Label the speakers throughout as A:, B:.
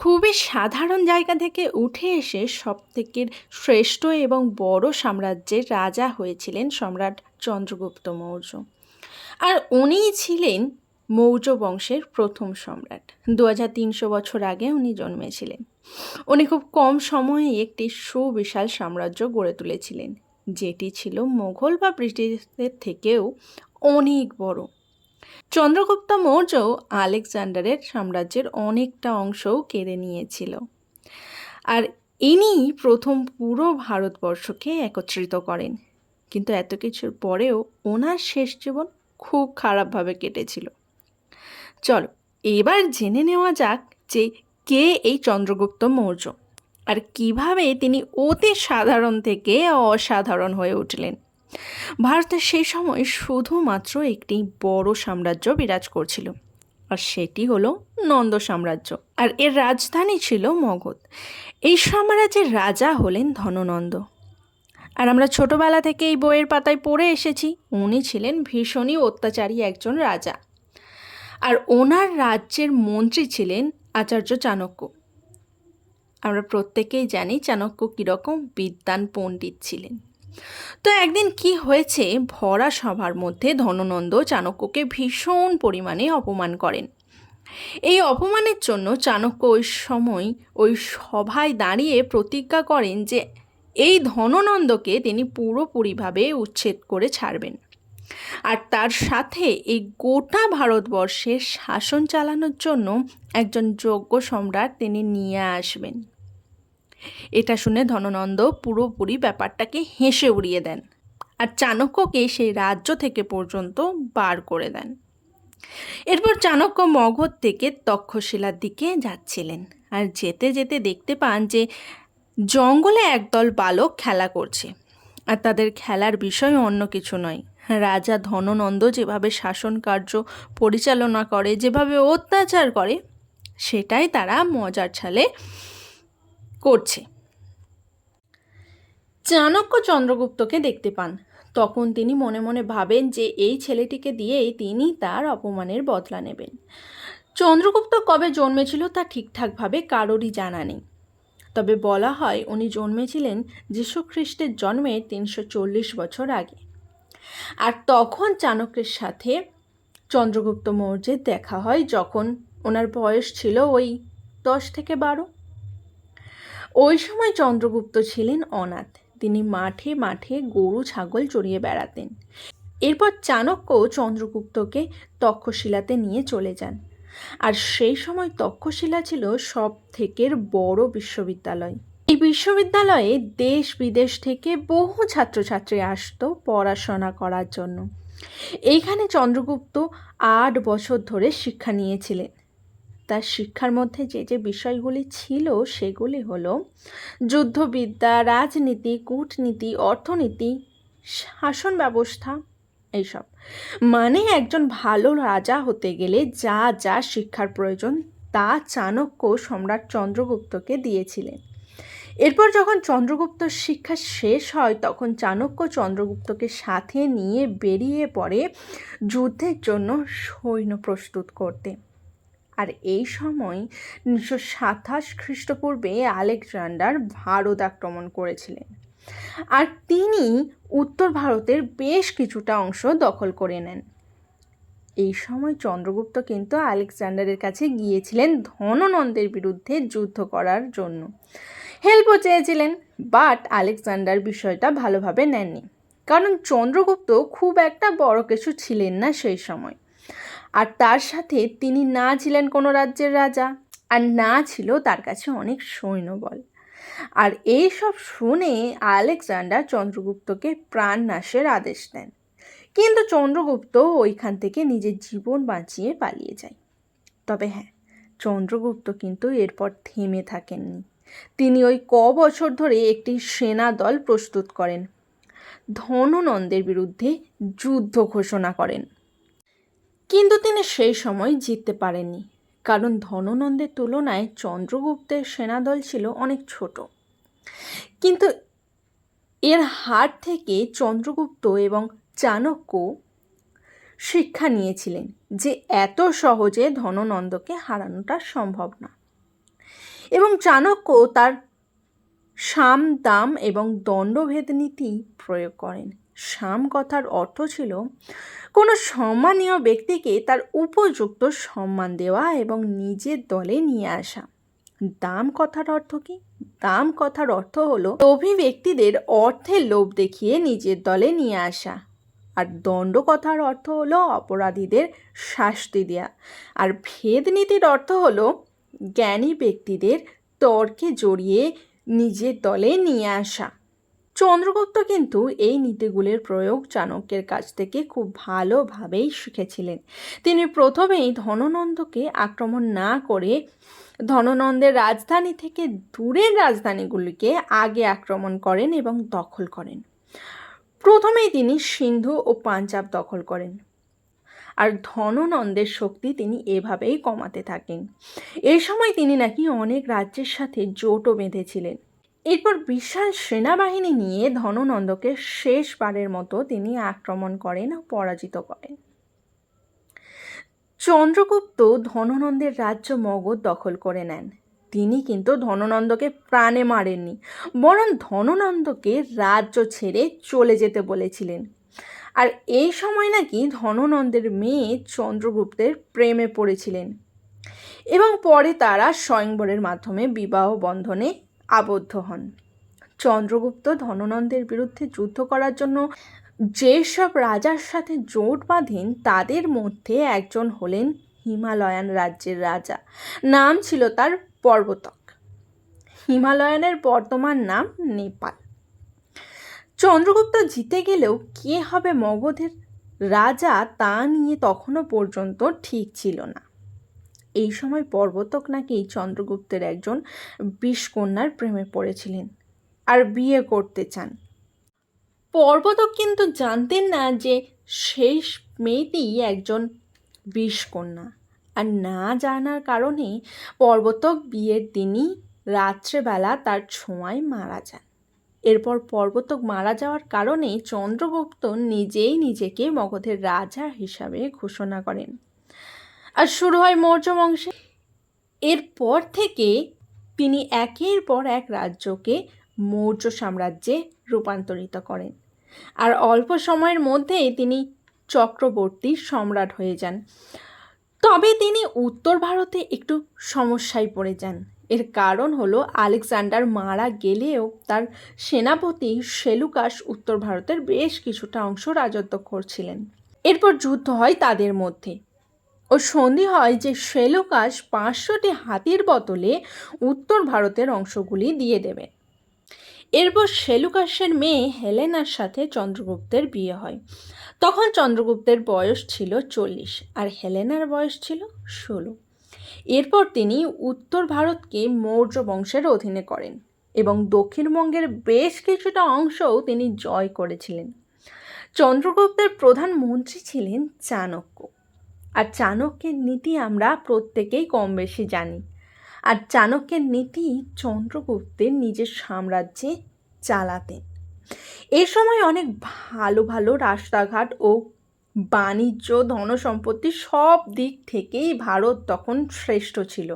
A: খুবই সাধারণ জায়গা থেকে উঠে এসে সবথেকে শ্রেষ্ঠ এবং বড় সাম্রাজ্যের রাজা হয়েছিলেন সম্রাট চন্দ্রগুপ্ত মৌর্য। আর উনিই ছিলেন মৌর্য বংশের প্রথম সম্রাট। দু হাজার তিনশো বছর আগে উনি জন্মেছিলেন। উনি খুব কম সময়ে একটি সুবিশাল সাম্রাজ্য গড়ে তুলেছিলেন, যেটি ছিল মোঘল বা ব্রিটিশদের থেকেও অনেক বড়। চন্দ্রগুপ্ত মৌর্য আলেকজান্ডারের সাম্রাজ্যের অনেকটা অংশও কেড়ে নিয়েছিল। আর ইনি প্রথম পুরো ভারতবর্ষকে একত্রিত করেন। কিন্তু এত কিছুর পরেও ওনার শেষ জীবন খুব খারাপভাবে কেটেছিল। চলো, এবার জেনে নেওয়া যাক যে কে এই চন্দ্রগুপ্ত মৌর্য? আর কীভাবে তিনি অতি সাধারণ থেকে অসাধারণ হয়ে উঠলেন? ভারতের সেই সময় শুধুমাত্র একটি বড় সাম্রাজ্য বিরাজ করছিল, আর সেটি হলো নন্দ সাম্রাজ্য, আর এর রাজধানী ছিল মগধ। এই সাম্রাজ্যের রাজা হলেন ধননন্দ। আর আমরা ছোটবেলা থেকে এই বইয়ের পাতায় পড়ে এসেছি, উনি ছিলেন ভীষণই অত্যাচারী একজন রাজা। আর ওনার রাজ্যের মন্ত্রী ছিলেন আচার্য চাণক্য। আমরা প্রত্যেকেই জানি চাণক্য কীরকম বিদ্যান পণ্ডিত ছিলেন। তো একদিন কি হয়েছে, ভরা সভার মধ্যে ধননন্দ চাণক্যকে ভীষণ পরিমাণে অপমান করেন। এই অপমানের জন্য চাণক্য ওই সময় ওই সভায় দাঁড়িয়ে প্রতিজ্ঞা করেন যে এই ধননন্দকে তিনি পুরোপুরিভাবে উচ্ছেদ করে ছাড়বেন। আর তার সাথে এই গোটা ভারতবর্ষের শাসন চালানোর জন্য একজন যোগ্য সম্রাট তিনি নিয়ে আসবেন। এটা শুনে ধননন্দ পুরোপুরি ব্যাপারটাকে হেসে উড়িয়ে দেন আর চাণক্যকে সেই রাজ্য থেকে পর্যন্ত বার করে দেন। এরপর চাণক্য মগধ থেকে তক্ষশিলার দিকে যাচ্ছিলেন আর যেতে যেতে দেখতে পান যে জঙ্গলে একদল বালক খেলা করছে আর তাদের খেলার বিষয় অন্য কিছু নয়। রাজা ধননন্দ যেভাবে শাসন কার্য পরিচালনা করে, যেভাবে অত্যাচার করে, সেটাই তারা মজার ছালে করছে। চাণক্য চন্দ্রগুপ্তকে দেখতে পান। তখন তিনি মনে মনে ভাবেন যে এই ছেলেটিকে দিয়েই তিনি তার অপমানের বদলা নেবেন। চন্দ্রগুপ্ত কবে জন্মেছিল তা ঠিকঠাকভাবে কারোরই জানা নেই। তবে বলা হয় উনি জন্মেছিলেন যীশুখ্রিস্টের জন্মের তিনশো চল্লিশ বছর আগে। আর তখন চাণক্যের সাথে চন্দ্রগুপ্ত মৌর্যের দেখা হয় যখন ওনার বয়স ছিল ওই দশ থেকে বারো। ওই সময় চন্দ্রগুপ্ত ছিলেন অনাথ। তিনি মাঠে মাঠে গরু, ছাগল চড়িয়ে বেড়াতেন। এরপর চাণক্য চন্দ্রগুপ্তকে তক্ষশিলাতে নিয়ে চলে যান। আর সেই সময় তক্ষশিলা ছিল সব থেকে বড় বিশ্ববিদ্যালয়। এই বিশ্ববিদ্যালয়ে দেশ বিদেশ থেকে বহু ছাত্রছাত্রী আসতো পড়াশোনা করার জন্য। এইখানে চন্দ্রগুপ্ত আট বছর ধরে শিক্ষা নিয়েছিলেন। তার শিক্ষার মধ্যে যে যে বিষয়গুলি ছিল সেগুলি হলো যুদ্ধবিদ্যা, রাজনীতি, কূটনীতি, অর্থনীতি, শাসন ব্যবস্থা এইসব। মানে একজন ভালো রাজা হতে গেলে যা যা শিক্ষার প্রয়োজন তা চাণক্য সম্রাট চন্দ্রগুপ্তকে দিয়েছিলেন। এরপর যখন চন্দ্রগুপ্তর শিক্ষা শেষ হয়, তখন চাণক্য চন্দ্রগুপ্তকে সাথে নিয়ে বেরিয়ে পড়ে যুদ্ধের জন্য সৈন্য প্রস্তুত করতে। আর এই সময় উনিশশো সাতাশ খ্রিস্টপূর্বে আলেকজান্ডার ভারত আক্রমণ করেছিলেন। আর তিনি উত্তর ভারতের বেশ কিছুটা অংশ দখল করে নেন। এই সময় চন্দ্রগুপ্ত কিন্তু আলেকজান্ডারের কাছে গিয়েছিলেন ধননন্দের বিরুদ্ধে যুদ্ধ করার জন্য। হেল্পও চেয়েছিলেন, বাট আলেকজান্ডার বিষয়টা ভালোভাবে নেননি। কারণ চন্দ্রগুপ্ত খুব একটা বড় কিছু ছিলেন না সেই সময়। আর তার সাথে তিনি না ছিলেন কোনো রাজ্যের রাজা। আর না ছিল তার কাছে অনেক সৈন্যবল। আর এই সব শুনে আলেকজান্ডার চন্দ্রগুপ্তকে প্রাণ নাশের আদেশ দেন। কিন্তু চন্দ্রগুপ্ত ওইখান থেকে নিজের জীবন বাঁচিয়ে পালিয়ে যায়। তবে হ্যাঁ চন্দ্রগুপ্ত কিন্তু এরপর থেমে থাকেননি। তিনি ওই ক বছর ধরে একটি সেনা দল প্রস্তুত করেন। ধননন্দের বিরুদ্ধে যুদ্ধ ঘোষণা করেন। কিন্তু তিনি সেই সময় জিততে পারেননি, কারণ ধননন্দের তুলনায় চন্দ্রগুপ্তের সেনাদল ছিল অনেক ছোট। কিন্তু এর হার থেকে চন্দ্রগুপ্ত এবং চাণক্য শিক্ষা নিয়েছিলেন যে এত সহজে ধননন্দকে হারানোটা সম্ভব না। এবং চাণক্য তার সাম, দাম এবং দণ্ডভেদ নীতি প্রয়োগ করেন। সাম কথার অর্থ ছিল, কোনো সম্মানীয় ব্যক্তিকে তার উপযুক্ত সম্মান দেওয়া এবং নিজের দলে নিয়ে আসা। দাম কথার অর্থ কি? দাম কথার অর্থ হলো, লোভী ব্যক্তিদের অর্থের লোভ দেখিয়ে নিজের দলে নিয়ে আসা। আর দণ্ড কথার অর্থ হলো অপরাধীদের শাস্তি দেয়া। আর ভেদ নীতির অর্থ হলো, জ্ঞানী ব্যক্তিদের তর্কে জড়িয়ে নিজের দলে নিয়ে আসা। চন্দ্রগুপ্ত কিন্তু এই নীতিগুলির প্রয়োগ চাণক্যের কাছ থেকে খুব ভালোভাবেই শিখেছিলেন। তিনি প্রথমেই ধননন্দকে আক্রমণ না করে ধননন্দের রাজধানী থেকে দূরের রাজধানীগুলিকে আগে আক্রমণ করেন এবং দখল করেন। প্রথমেই তিনি সিন্ধু ও পাঞ্জাব দখল করেন। আর ধননন্দের শক্তি তিনি এভাবেই কমাতে থাকেন। এই সময় তিনি নাকি অনেক রাজ্যের সাথে জোটও বেঁধেছিলেন। এরপর বিশাল সেনাবাহিনী নিয়ে ধননন্দকে শেষবারের মতো তিনি আক্রমণ করেন ও পরাজিত করেন। চন্দ্রগুপ্ত ধননন্দের রাজ্য মগধ দখল করে নেন। তিনি কিন্তু ধননন্দকে প্রাণে মারেননি, বরং ধননন্দকে রাজ্য ছেড়ে চলে যেতে বলেছিলেন। আর এই সময় নাকি ধননন্দের মেয়ে চন্দ্রগুপ্তের প্রেমে পড়েছিলেন। এবং পরে তারা স্বয়ংবরের মাধ্যমে বিবাহ বন্ধনে আবদ্ধ হন। চন্দ্রগুপ্ত ধননন্দের বিরুদ্ধে যুদ্ধ করার জন্য যেসব রাজার সাথে জোট বাঁধেন, তাদের মধ্যে একজন হলেন হিমালয়ান রাজ্যের রাজা। নাম ছিল তার পর্বতক। হিমালয়ানের বর্তমান নাম নেপাল। চন্দ্রগুপ্ত জিতে গেলেও কে হবে মগধের রাজা তা নিয়ে তখনও পর্যন্ত ঠিক ছিল না। এই সময় পর্বতক নাকি চন্দ্রগুপ্তের একজন বিষকন্যার প্রেমে পড়েছিলেন আর বিয়ে করতে চান। পর্বতক কিন্তু জানতেন না যে শেষ মেয়েটি একজন বিষকন্যা। আর না জানার কারণে পর্বতক বিয়ের দিনই রাত্রেবেলা তার ছোঁয়ায় মারা যান। এরপর পর্বতক মারা যাওয়ার কারণে চন্দ্রগুপ্ত নিজেই নিজেকে মগধের রাজা হিসাবে ঘোষণা করেন। আর শুরু হয় মৌর্য বংশে এরপর থেকে তিনি একের পর এক রাজ্যকে মৌর্য সাম্রাজ্যে রূপান্তরিত করেন। আর অল্প সময়ের মধ্যেই তিনি চক্রবর্তী সম্রাট হয়ে যান। তবে তিনি উত্তর ভারতে একটু সমস্যায় পড়ে যান। এর কারণ হলো আলেকজান্ডার মারা গেলেও তার সেনাপতি সেলুকাস উত্তর ভারতের বেশ কিছুটা অংশ রাজত্ব করছিলেন। এরপর যুদ্ধ হয় তাদের মধ্যে। ও সন্ধি হয় যে সেলুকাস পাঁচশোটি হাতির বদলে উত্তর ভারতের অংশগুলি দিয়ে দেবে। এরপর সেলুকাসের মেয়ে হেলেনার সাথে চন্দ্রগুপ্তের বিয়ে হয়। তখন চন্দ্রগুপ্তের বয়স ছিল চল্লিশ আর হেলেনার বয়স ছিল ষোলো। এরপর তিনি উত্তর ভারতকে মৌর্য বংশের অধীনে করেন এবং দক্ষিণবঙ্গের বেশ কিছুটা অংশও তিনি জয় করেছিলেন। চন্দ্রগুপ্তের প্রধান মন্ত্রী ছিলেন চাণক্য। আর চাণক্যের নীতি আমরা প্রত্যেকেই কম বেশি জানি। আর চাণক্যের নীতি চন্দ্রগুপ্তের নিজের সাম্রাজ্যে চালাতেন। এ সময় অনেক ভালো ভালো রাস্তাঘাট ও বাণিজ্য, ধনসম্পত্তি সব দিক থেকেই ভারত তখন শ্রেষ্ঠ ছিল।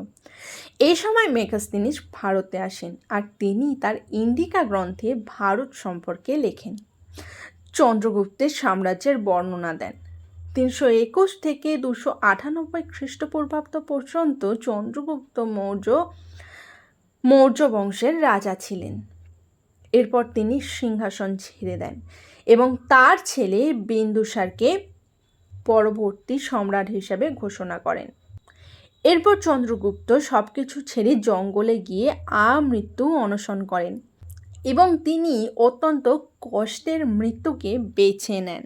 A: এই সময় মেঘাস্তিনিস ভারতে আসেন আর তিনি তার ইন্ডিকা গ্রন্থে ভারত সম্পর্কে লেখেন। চন্দ্রগুপ্তের সাম্রাজ্যের বর্ণনা দেন। তিনশো একুশ থেকে দুশো আটানব্বই খ্রিস্টপূর্বাব্দ পর্যন্ত চন্দ্রগুপ্ত মৌর্য মৌর্য বংশের রাজা ছিলেন। এরপর তিনি সিংহাসন ছেড়ে দেন এবং তার ছেলে বিন্দুসারকে পরবর্তী সম্রাট হিসেবে ঘোষণা করেন। এরপর চন্দ্রগুপ্ত সব কিছু ছেড়ে জঙ্গলে গিয়ে আমৃত্যু অনশন করেন এবং তিনি অত্যন্ত কষ্টের মৃত্যুকে বেছে নেন।